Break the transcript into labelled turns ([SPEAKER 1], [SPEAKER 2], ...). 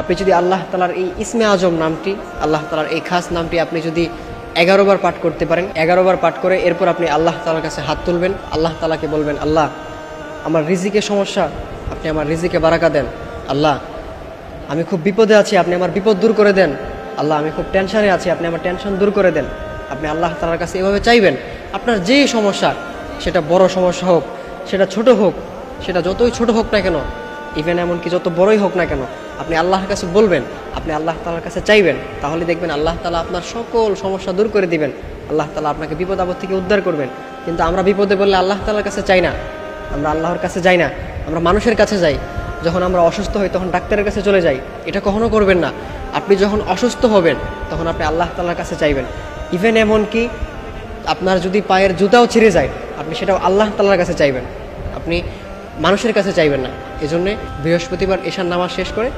[SPEAKER 1] আপনি যদি আল্লাহ তালার এই ইসমে আজম নামটি, আল্লাহ তালার এই খাস নামটি আপনি যদি এগারো বার পাঠ করতে পারেন, এগারো বার পাঠ করে এরপর আপনি আল্লাহ তালার কাছে হাত তুলবেন, আল্লাহ তালাকে বলবেন, আল্লাহ, আমার রিজিকে সমস্যা, আপনি আমার রিজিকে বারাকা দেন, আল্লাহ, আমি খুব বিপদে আছি, আপনি আমার বিপদ দূর করে দেন, আল্লাহ, আমি খুব টেনশানে আছি, আপনি আমার টেনশন দূর করে দেন, আপনি আল্লাহ তালার কাছে এভাবে চাইবেন, আপনার যেই সমস্যা, সেটা বড় সমস্যা হোক, সেটা ছোট হোক, সেটা যতই ছোট হোক না কেন ইভেন এমনকি যত বড়ই হোক না কেন আপনি আল্লাহর কাছে বলবেন, আপনি আল্লাহ তালার কাছে চাইবেন, তাহলে দেখবেন আল্লাহ তালা আপনার সকল সমস্যা দূর করে দিবেন। আল্লাহ তালা আপনাকে বিপদ আপদ থেকে উদ্ধার করবেন। কিন্তু আমরা বিপদে বললে আল্লাহ তালার কাছে চাই না। আমরা আল্লাহর কাছে যাই না। আমরা মানুষের কাছে যাই। যখন আমরা অসুস্থ হই, তখন ডাক্তারের কাছে চলে যাই। এটা কখনো করবেন না। আপনি যখন অসুস্থ হবেন, তখন আপনি আল্লাহ তালার কাছে চাইবেন। ইভেন এমনকি আপনার যদি পায়ের জুতাও ছিঁড়ে যায়, আপনি সেটাও আল্লাহ তালার কাছে চাইবেন। আপনি মানুষের কাছে চাইবেন না। এজন্যে বৃহস্পতিবার এশার নামাজ শেষ করে